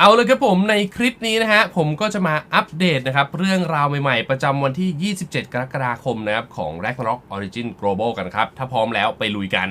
เอาเลยครับผมในคลิปนี้นะฮะผมก็จะมาอัปเดตนะครับเรื่องราวใหม่ๆ ประจำวันที่ 27 กรกฎาคมนะครับของ Ragnarok Origin Global กันครับ ถ้าพร้อมแล้วไปลุยกัน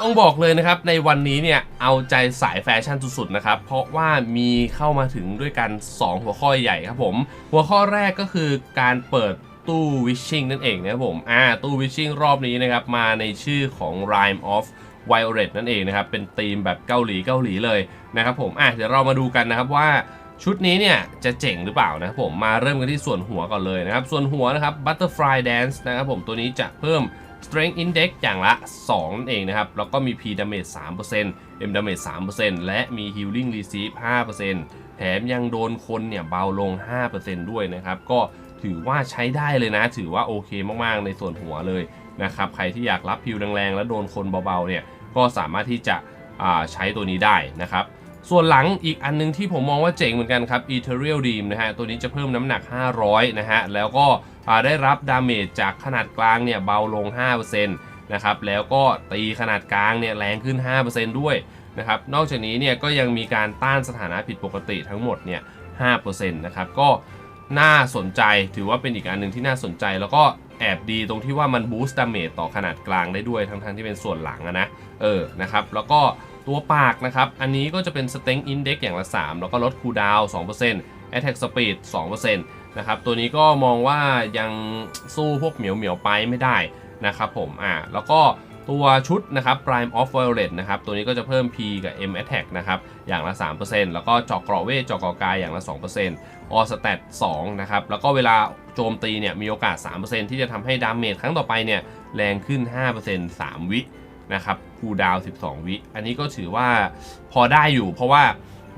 ต้องบอกเลยนะครับในวันนี้เนี่ยเอาใจสายแฟชั่นสุดๆนะครับเพราะว่ามีเข้ามาถึงด้วยกัน 2 หัวข้อใหญ่ครับผม หัวข้อแรกก็คือการเปิด ตู้วิชชิ่งนั่นเองนะครับผมอ่าตู้วิชชิ่งรอบนี้นะครับมาในชื่อของ Rhyme of Violet นั่นเองนะครับ เป็นธีมแบบเกาหลีเกาหลีเลยนะครับผมอะเดี๋ยวเรามาดูกันนะครับว่าชุดนี้เนี่ยจะเจ๋งหรือเปล่านะครับผมมาเริ่มกันที่ส่วนหัวก่อนเลยนะครับ ส่วนหัวนะครับ Butterfly Dance นะครับผมตัวนี้จะเพิ่ม Strength Index อย่างละ 2 นั่นเองนะครับ แล้วก็มี P Damage 3% M Damage 3%และมี Healing Receive 5%แถมยังโดนคนเนี่ยเบาลง 5%ด้วยนะครับ ก็ ถือว่าใช้ได้เลยนะ ถือว่าโอเคมากๆ ในส่วนหัวเลยนะครับ ใครที่อยากรับพิวแรงๆ แล้วโดนคนเบาๆเนี่ย ก็สามารถที่จะใช้ตัวนี้ได้นะครับ ส่วนหลังอีกอันนึงที่ผมมองว่าเจ๋งเหมือนกันครับ Ethereal Dream นะฮะ ตัวนี้จะเพิ่มน้ำหนัก 500 นะฮะ แล้วก็ได้รับดาเมจจากขนาดกลางเนี่ยเบาลง 5%นะครับ แล้วก็ตีขนาดกลางเนี่ยแรงขึ้น 5%ด้วยนะครับ นอกจากนี้เนี่ยก็ยังมีการต้านสถานะผิดปกติทั้งหมดเนี่ย5%นะครับ ก็ น่าสนใจถือว่าเป็นอีกอันหนึ่งที่น่าสนใจแล้วก็แอบดีตรงที่ว่ามันบูสต์ดาเมจต่อขนาดกลางได้ด้วยทั้งๆที่เป็นส่วนหลังนะเออนะครับแล้วก็ตัวปากนะครับ อันนี้ก็จะเป็น Strength Index อย่างละ 3 แล้วก็ลด Cooldown 2% Attack Speed 2%นะครับตัวนี้ก็มองว่ายังสู้พวกเหมียวเหมียวไปไม่ได้นะครับผมอ่าแล้วก็ ตัวชุดนะครับ Prime of Violet นะครับ ตัวนี้ก็จะเพิ่ม P กับ M Attack นะครับ อย่างละ 3%แล้วก็เจาะเกราะเวทเจาะเกราะกายอย่างละ 2% All Stat 2นะครับ แล้วก็เวลาโจมตีเนี่ยมีโอกาส 3%ที่จะทำให้ดาเมจครั้งต่อไปเนี่ยแรงขึ้น 5% 3 วินะครับคูดาว 12 วิ อันนี้ก็ถือว่าพอได้อยู่เพราะว่า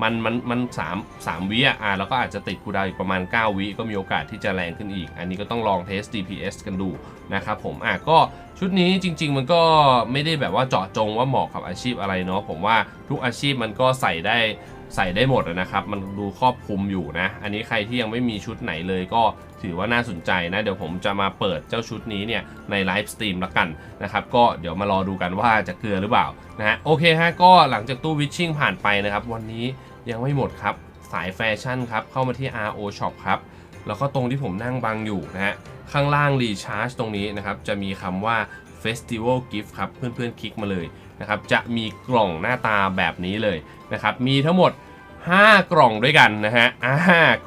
มันมันมันสามสามวิอะแล้วก็อาจจะติดคูดาวอีกประมาณ 9 วิก็มีโอกาสที่จะแรงขึ้นอีก อันนี้ก็ต้องลองเทส DPS กันดูนะครับผมอะก็ชุดนี้จริง ๆ มันก็ไม่ได้แบบว่าเจาะจงว่าเหมาะกับอาชีพอะไรเนาะผมว่าทุกอาชีพมันก็ใส่ได้ใส่ได้หมดนะครับ มันดูครอบคลุมอยู่นะ อันนี้ใครที่ยังไม่มีชุดไหนเลยก็ถือว่าน่าสนใจนะ เดี๋ยวผมจะมาเปิดเจ้าชุดนี้เนี่ยในไลฟ์สตรีมละกันนะครับ ก็เดี๋ยวมารอดูกันว่าจะเกลือหรือเปล่านะฮะ โอเคฮะ ก็หลังจากตู้วิชชิ่งผ่านไปนะครับ วันนี้ ยังไม่หมดครับ สายแฟชั่นครับ เข้ามาที่ RO Shop ครับ แล้วก็ตรงที่ผมนั่งบังอยู่นะฮะ ข้างล่างรีชาร์จตรงนี้นะครับ จะมีคำว่า Festival Gift ครับ เพื่อนๆคลิกมาเลยนะครับ จะมีกล่องหน้าตาแบบนี้เลยนะครับ มีทั้งหมด 5 กล่องด้วยกันนะฮะอ่า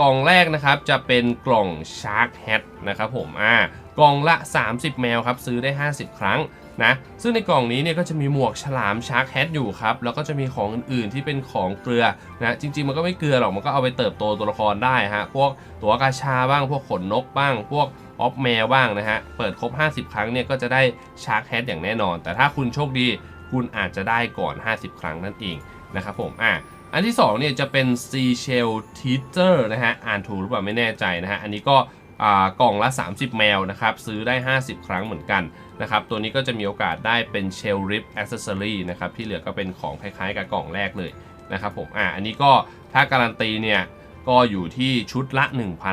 กล่องแรกนะครับ จะเป็นกล่อง Shark Hat นะครับผมอ่ากล่องละ 30 แมวครับ ซื้อได้ 50 ครั้ง นะซึ่งในกล่องนี้เนี่ยก็จะมีหมวกฉลาม Shark Hat อยู่ครับแล้วก็จะมีของอื่นๆที่เป็นของเกลือนะจริงๆ มันก็ไม่เกลือหรอกมันก็เอาไปเติบโตตัวละครได้ฮะพวกตัวกาชาบ้างพวกขนนกบ้าง พวกออฟแมวบ้างนะฮะเปิดครบ 50 ครั้งเนี่ยก็จะได้ Shark Hat อย่างแน่นอน แต่ถ้าคุณโชคดีคุณอาจจะได้ก่อน 50 ครั้งนั่นเองนะครับผมอะอันที่2เนี่ยจะเป็น Seashell Teacher นะฮะอ่านถูกหรือเปล่าไม่แน่ใจนะฮะอันนี้ก็ กล่องละ 30 แมวนะครับ ซื้อได้ 50 ครั้งเหมือนกันนะครับ ตัวนี้ก็จะมีโอกาสได้เป็น Shell Rip Accessory นะครับ ที่เหลือก็เป็นของคล้ายๆ กับกล่องแรกเลยนะครับผม อ่า อันนี้ก็ถ้าการันตีเนี่ย ก็อยู่ที่ชุดละ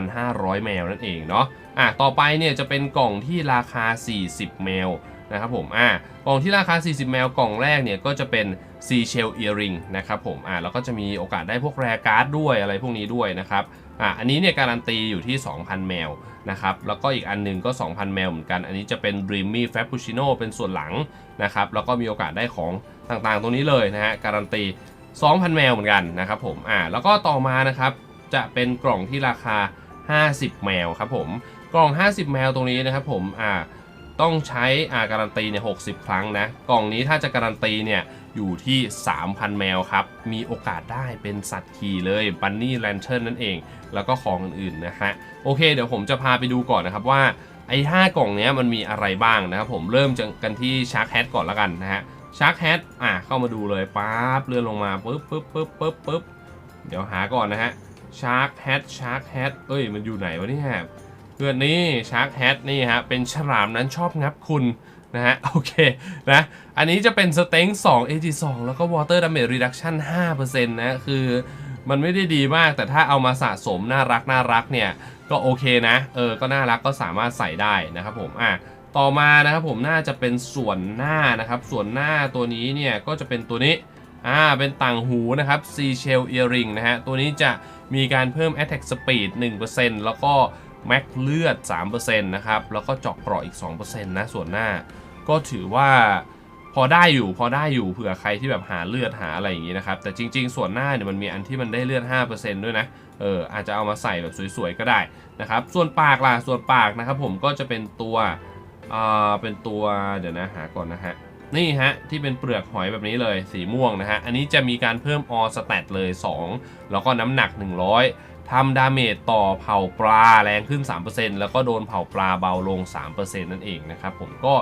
1,500 แมวนั่นเองเนาะ อะต่อไปเนี่ยจะเป็นกล่องที่ราคา 40 แมวนะครับผม อ่ากล่องที่ราคา 40 แมวกล่องแรกเนี่ยก็จะเป็นซีเชลเอียริงนะครับผม อ่าแล้วก็จะมีโอกาสได้พวกแรการ์ดด้วยอะไรพวกนี้ด้วยนะครับ อ่าอันนี้เนี่ยการันตีอยู่ที่ 2,000 แมวนะครับ แล้วก็อีกอันหนึงก็ 2,000 แมวเหมือนกัน อันนี้จะเป็น Dreamy Frappuccino เป็นส่วนหลังนะครับ แล้วก็มีโอกาสได้ของต่างๆ ตรงนี้เลยนะฮะ การันตี 2,000 แมวเหมือนกันนะครับผม อ่า แล้วก็ต่อมานะครับ จะเป็นกล่องที่ราคา 50 แมวครับผม กล่อง 50 แมวตรงนี้นะครับผม อ่า ต้องใช้อาการันตีเนี่ย60ครั้งนะ กล่องนี้ถ้าจะการันตีเนี่ย อยู่ที่ 3,000 แมวครับ มีโอกาสได้เป็นสัตว์ขี่เลยบันนี่แลนเทิร์นนั่นเอง แล้วก็ของอื่นๆนะฮะ โอเค เดี๋ยวผมจะพาไปดูก่อนนะครับว่า ไอ้ 5 กล่องนี้มันมีอะไรบ้างนะครับผมเริ่มจากกันที่ชาร์ k แฮทก่อนแล้วกันนะฮะชาร์ k แฮทอะเข้ามาดูเลยปั๊บเลื่อนลงมาปึ๊บปึ๊บปึ๊บปึ๊บปึ๊บเดี๋ยวหาก่อนนะฮะชาร์ k แฮทชาร์ k แฮทเอ้ยมันอยู่ไหนวะเนี่ยเพื่อนนี่ชาร์ k แฮทนี่ฮะเป็นฉลามนั้นชอบงับคุณ นะฮะ โอเคนะ อันนี้จะเป็นสเต็ง2 AG2 แล้วก็ Water Damage Reduction 5%นะคือมันไม่ได้ดีมากแต่ถ้าเอามาสะสมน่ารักน่ารักเนี่ย ก็โอเคนะ เออ ก็น่ารักก็สามารถใส่ได้นะครับผมอะต่อมานะครับผมน่าจะเป็นส่วนหน้านะครับ ส่วนหน้าตัวนี้เนี่ยก็จะเป็นตัวนี้อ่าเป็นต่างหูนะครับ C Shell Earring นะฮะ ตัวนี้จะมีการเพิ่ม Attack Speed 1%แล้วก็ Max เลือด 3%นะครับ แล้วก็เจาะเกราะอีก 2%นะ ส่วนหน้า ก็ถือว่าพอได้อยู่พอได้อยู่เผื่อใครที่แบบหาเลือดหาอะไรอย่างนี้นะครับ แต่จริง ๆ ส่วนหน้าเนี่ยมันมีอันที่มันได้เลือด 5%ด้วยนะเอออาจจะเอามาใส่แบบสวยๆก็ได้นะครับ ส่วนปากล่ะส่วนปากนะครับผมก็จะเป็นตัวอ่าเป็นตัวเดี๋ยวนะหาก่อนนะฮะนี่ฮะ ที่เป็นเปลือกหอยแบบนี้เลยสีม่วงนะฮะ อันนี้จะมีการเพิ่มออสแตทเลย 2 แล้วก็น้ำหนัก 100 ทำดาเมจต่อเผาปลาแรงขึ้น 3%แล้วก็โดนเผาปลาเบาลง 3%นั่นเองนะครับผมก็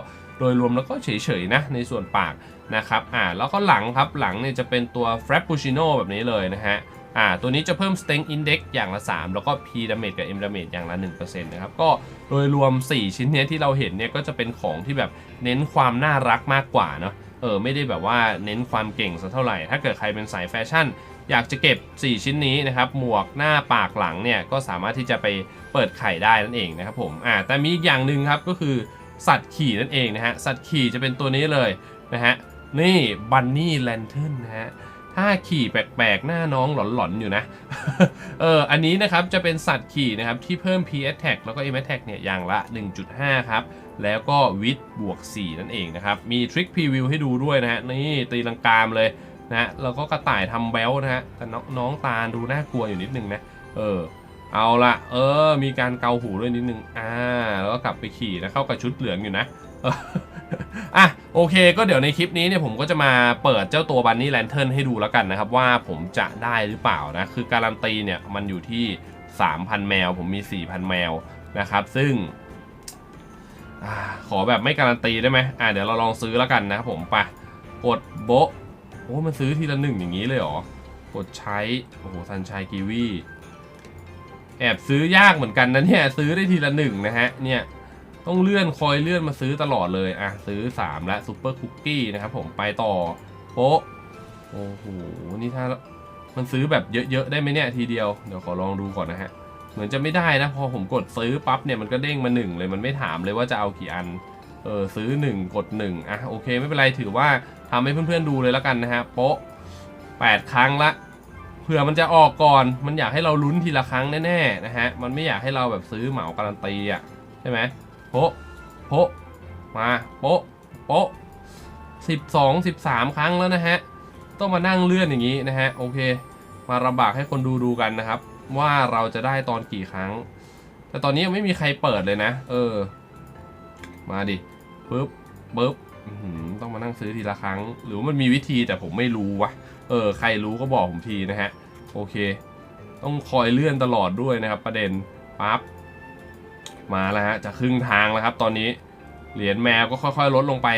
โดยรวมแล้วก็เฉยๆนะในส่วนปากนะครับอ่าแล้วก็หลังครับหลังเนี่ยจะเป็นตัว Frappuccino แบบนี้เลยนะฮะอ่าตัวนี้จะเพิ่ม Strength Index อย่างละ 3 แล้วก็ P Damage กับ M Damage อย่างละ 1%นะครับก็โดยรวม 4 ชิ้นเนี้ยที่เราเห็นเนี่ยก็จะเป็นของที่แบบเน้นความน่ารักมากกว่าเนาะเออไม่ได้แบบว่าเน้นความเก่งสักเท่าไหร่ ถ้าเกิดใครเป็นสายแฟชั่น อยากจะเก็บ 4 ชิ้นนี้นะครับ หมวกหน้าปากหลังเนี่ยก็สามารถที่จะไปเปิดไข่ได้นั่นเองนะครับผมอ่าแต่มีอีกอย่างหนึ่งครับก็คือ สัตว์ขี่นั่นเองนะฮะ สัตว์ขี่จะเป็นตัวนี้เลยนะฮะ นี่บันนี่แลนเทิร์นนะฮะถ้าขี่แปลกๆ หน้าน้องหลอนๆ อยู่นะ เออ อันนี้นะครับจะเป็นสัตว์ขี่นะครับที่เพิ่ม P Attack แล้วก็ M Attack เนี่ยอย่างละ 1.5 ครับ แล้วก็วิดบวก 4 นั่นเองนะครับ มีทริคพรีวิวให้ดูด้วยนะฮะ นี่ตีลังกามเลยนะแล้วก็กระต่ายทำแบลนะฮะ แต่น้องน้องตาดูน่ากลัวอยู่นิดนึงนะ เออ เอาละเออ มีการเกาหูด้วยนิดนึง อ่า แล้วก็กลับไปขี่นะเข้ากับชุดเหลืองอยู่นะอะโอเค ก็เดี๋ยวในคลิปนี้เนี่ยผมก็จะมาเปิดเจ้าตัวบันนี่แลนเทิร์นให้ดูแล้วกันนะครับ ว่าผมจะได้หรือเปล่านะ คือการันตีเนี่ยมันอยู่ที่ 3,000 แมว ผมมี 4,000 แมวนะครับ ซึ่งอขอแบบไม่การันตีได้ไหมอะเดี๋ยวเราลองซื้อแล้วกันนะครับผมไปกดโบะโอ้มันซื้อทีละหนึ่งอย่างนี้เลยเหรอกดใช้โอ้โหซันชัยกีวี แอบซื้อยากเหมือนกันนะเนี่ยซื้อได้ทีละหนึ่งนะฮะเนี่ยต้องเลื่อนคอยเลื่อนมาซื้อตลอดเลยอะซื้อ 3 และซูเปอร์คุกกี้นะครับผมไปต่อโป๊ะโอ้โหนี่ถ้ามันซื้อแบบเยอะๆได้ไหมเนี่ยทีเดียวเดี๋ยวขอลองดูก่อนนะฮะเหมือนจะไม่ได้นะพอผมกดซื้อปั๊บเนี่ยมันก็เด้งมา 1 เลยมันไม่ถามเลยว่าจะเอากี่อันเออซื้อ 1 กด 1 อะโอเคไม่เป็นไรถือว่าทำให้เพื่อนๆดูเลยแล้วกันนะฮะโป๊ะ8 ครั้งละ ผื่อมันจะออกก่อน มันอยากให้เราลุ้นทีละครั้งแน่ๆนะฮะ มันไม่อยากให้เราแบบซื้อเหมาการันตีอะใช่ไหมโปะโปะมาโปะโปะสิบสองสิบสามครั้งแล้วนะฮะ ต้องมานั่งเลื่อนอย่างนี้นะฮะ โอเค มาลำบากให้คนดูดูกันนะครับ ว่าเราจะได้ตอนกี่ครั้ง แต่ตอนนี้ไม่มีใครเปิดเลยนะ เออ มาดิปึ๊บปึ๊บต้องมานั่งซื้อทีละครั้ง หรือว่ามันมีวิธีแต่ผมไม่รู้วะ เออ ใครรู้ก็บอกผมทีนะฮะ โอเค ต้องคอยเลื่อนตลอดด้วยนะครับ ประเด็นปั๊บมาแล้วฮะจะครึ่งทางแล้วครับ ตอนนี้เหรียญแมวก็ค่อยๆ ลดลงไป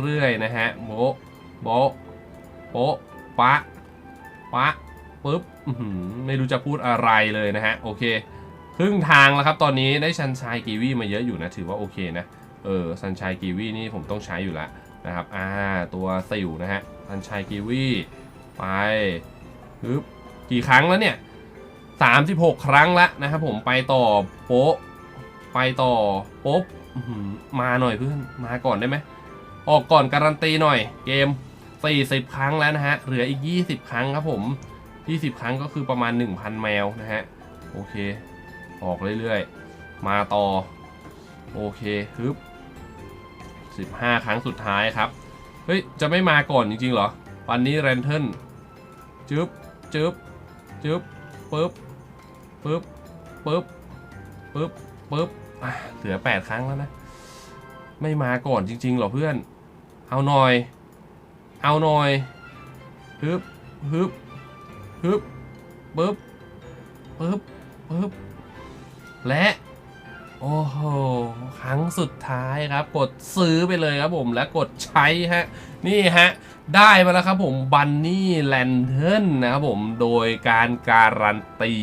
เรื่อยๆนะฮะโบะโบะโปะปะปะปึ๊บไม่รู้จะพูดอะไรเลยนะฮะโอเค ครึ่งทางแล้วครับ ตอนนี้ได้ชันชายกีวีมาเยอะอยู่นะถือว่าโอเคนะเออซันชายกีวีนี่ผมต้องใช้อยู่แล้วนะครับอ่าตัวสิวนะฮะซันชายกีวีไปปึ๊บ กี่ครั้งแล้วเนี่ย36ครั้งแล้วนะครับผมไปต่อโป๊ะไปต่อปุ๊บอื้อหือมาหน่อยเพื่อนมาก่อนได้ไหมออกก่อนการันตีหน่อยเกม 40 ครั้งแล้วนะฮะเหลืออีก 20 ครั้งครับผม 20 ครั้งก็คือประมาณ 1,000 แมวนะฮะโอเค ออกเรื่อยๆ มาต่อ โอเคฮึบ15 ครั้งสุดท้ายครับ เฮ้ย จะไม่มาก่อนจริงๆเหรอ วันนี้แรนเทิลจึ๊บจึ๊บ จึ๊บปึ๊บปึ๊บปึ๊บปึ๊บปึ๊บอะเหลือ 8 ครั้งแล้วนะ ไม่มาก่อนจริงๆหรอเพื่อน เอาหน่อย เอาหน่อยฮึบฮึบฮึบปึ๊บปึ๊บปึ๊บและ โอ้โห ครั้งสุดท้ายครับ กดซื้อไปเลยครับผมและกดใช้ฮะ นี่ฮะ ได้มาแล้วครับผมบันนี่แลนเทิร์นนะครับผมโดยการการันตี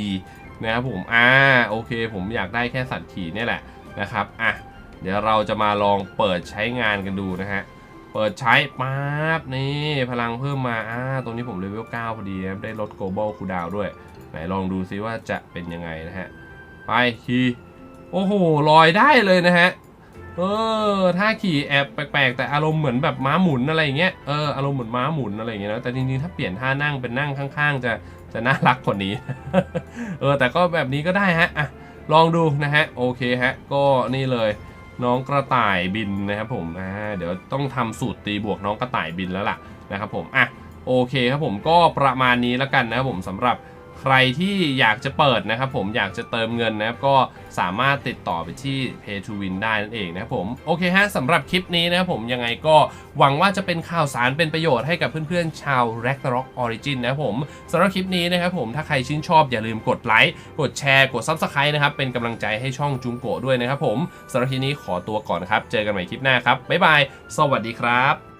นะครับผม อ่า โอเค ผมอยากได้แค่สัตว์ขี่นี่แหละนะครับ อะ เดี๋ยวเราจะมาลองเปิดใช้งานกันดูนะฮะ เปิดใช้ปั๊บนี่พลังเพิ่มมา อ่า ตรงนี้ผมเลเวล9พอดีครับได้ลด global cooldown ด้วย ไหนลองดูซิว่าจะเป็นยังไงนะฮะ ไปคีย์ โอ้โหลอยได้เลยนะฮะเออท่าขี่แอบแปลกๆ แต่อารมณ์เหมือนแบบม้าหมุนอะไรอย่างเงี้ยเอออารมณ์เหมือนม้าหมุนอะไรอย่างเงี้ยนะแต่จริงๆถ้าเปลี่ยนท่านั่งเป็นนั่งข้าง ๆ จะจะน่ารักกว่านี้ เออแต่ก็แบบนี้ก็ได้ฮะอะลองดูนะฮะโอเคฮะก็นี่เลยน้องกระต่ายบินนะครับผมอ่าเดี๋ยวต้องทำสูตรตีบวกน้องกระต่ายบินแล้วล่ะนะครับผมอะโอเคครับผมก็ประมาณนี้แล้วกันนะครับผมสำหรับ ใครที่อยากจะเปิดนะครับผมอยากจะเติมเงินนะครับก็สามารถติดต่อไปที่ Pay to Win ได้นั่นเองนะครับผมโอเคฮะสำหรับคลิปนี้นะครับผมยังไงก็หวังว่าจะเป็นข่าวสารเป็นประโยชน์ให้กับเพื่อนๆ ชาว Ragnarok Origin นะครับผมสำหรับคลิปนี้นะครับผมถ้าใครชื่นชอบอย่าลืมกดไลค์กดแชร์กด Subscribe นะครับเป็นกำลังใจให้ช่องจุงโกด้วยนะครับผมสำหรับคลิปนี้ขอตัวก่อนครับเจอกันใหม่คลิปหน้าครับบ๊ายบายสวัสดีครับ